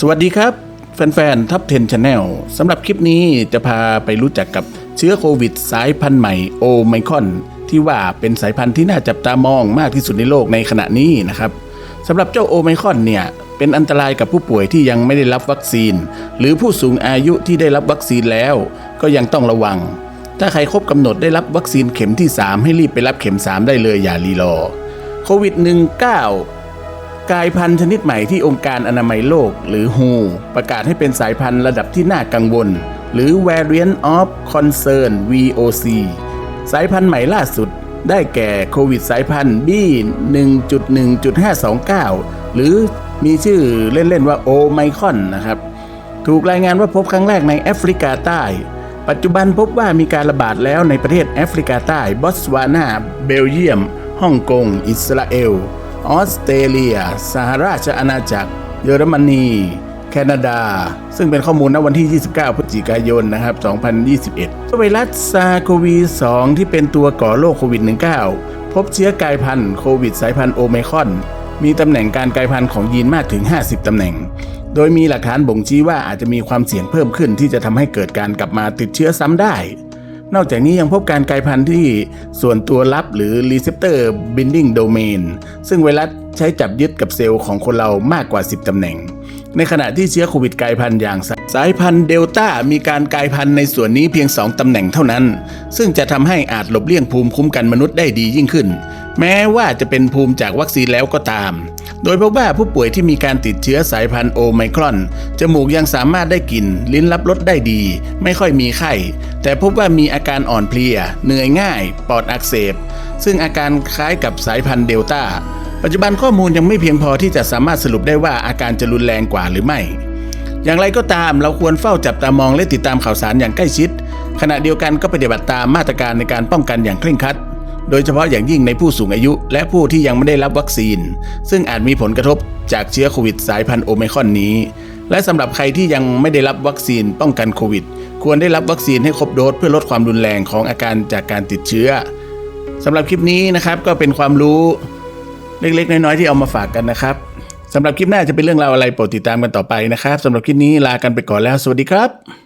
สวัสดีครับ แฟนๆ ทับ10 Channel สำหรับคลิปนี้จะพาไปรู้จักกับเชื้อโควิดสายพันธุ์ใหม่โอไมคอนที่ว่าเป็นสายพันธุ์ที่น่าจับตามองมากที่สุดในโลกในขณะนี้นะครับสำหรับเจ้าโอไมคอนเนี่ย เป็นอันตรายกับผู้ป่วยที่ยังไม่ได้รับวัคซีน หรือผู้สูงอายุที่ได้รับวัคซีนแล้ว ก็ยังต้องระวัง ถ้าใครครบกำหนดได้รับวัคซีนเข็มที่ 3 ให้รีบไปรับเข็ม 3 ได้เลยอย่ารีรอโควิด 19 กลายพันธุ์ชนิดใหม่ที่องค์การอนามัยโลก หรือ WHO ประกาศให้เป็นสายพันธุ์ระดับที่น่ากังวล หรือ Variant of Concern VOC สายพันธุ์ใหม่ล่าสุด ได้แก่โควิดสายพันธุ์ B1.1.529 หรือมีชื่อเล่น ๆ ว่าโอไมคอนนะครับ ถูกรายงานว่าพบครั้งแรกในแอฟริกาใต้ ปัจจุบันพบว่ามีการระบาดแล้วในประเทศแอฟริกาใต้ บอตสวานา เบลเยียม ฮ่องกง อิสราเอล ออสเตรเลีย สหราชอาณาจักร เยอรมนี แคนาดา ซึ่งเป็นข้อมูลณวันที่ 29 พฤศจิกายนนะครับ 2021 ไวรัสซาโควี 2 ที่เป็นตัวก่อโรคโควิด -19 พบเชื้อกลายพันธุ์โควิดสายพันธุ์โอไมคอน มีตำแหน่งการกลายพันธุ์ของยีนมากถึง 50 ตำแหน่ง โดยมีหลักฐานบ่งชี้ว่าอาจจะมีความเสี่ยงเพิ่มขึ้นที่จะทำให้เกิดการกลับมาติดเชื้อซ้ำได้ นอกจากนี้ยังพบการกลายพันธุ์ที่ส่วนตัวรับหรือ receptor binding domain ซึ่งไวรัสใช้จับยึดกับเซลล์ของคนเรามากกว่า 10 ตำแหน่ง ในขณะที่เชื้อโควิดกลายพันธุ์อย่างสายพันธุ์เดลต้ามีการกลายพันธุ์ในส่วนนี้เพียง 2 ตำแหน่งเท่านั้น ซึ่งจะทำให้อาจหลบเลี่ยงภูมิคุ้มกันมนุษย์ได้ดียิ่งขึ้น แม้ว่าจะเป็นภูมิจากวัคซีนแล้วก็ตาม โดยพบว่าผู้ป่วยที่มีการติดเชื้อสายพันธุ์โอไมครอน จมูกยังสามารถได้กลิ่น ลิ้นรับรสได้ดี ไม่ค่อยมีไข้ แต่พบว่ามีอาการอ่อนเพลีย เหนื่อยง่าย ปอดอักเสบ ซึ่งอาการคล้ายกับสายพันธุ์เดลต้า ปัจจุบันข้อมูลยังไม่เพียงพอที่จะสามารถสรุปได้ว่าอาการจะรุนแรงกว่าหรือไม่ อย่างไรก็ตามเราควรเฝ้าจับตามองและติดตามข่าวสารอย่างใกล้ชิด ขณะเดียวกันก็ปฏิบัติตามมาตรการในการป้องกันอย่างเคร่งครัด โดยเฉพาะอย่างยิ่งในผู้สูงอายุ และผู้ที่ยังไม่ได้รับวัคซีน ซึ่งอาจมีผลกระทบจากเชื้อโควิดสายพันธุ์โอไมครอนนี้ และสำหรับใครที่ยังไม่ได้รับวัคซีนป้องกันโควิด ควรได้รับวัคซีนให้ครบโดสเพื่อลดความรุนแรงของอาการจากการติดเชื้อสำหรับคลิปนี้นะครับก็เป็นความรู้เล็กๆ น้อยๆที่เอามาฝากกันนะครับสำหรับคลิปหน้าจะเป็นเรื่องราวอะไรโปรดติดตามกันต่อไปนะครับสำหรับคลิปนี้ลากันไปก่อนแล้ว สวัสดีครับ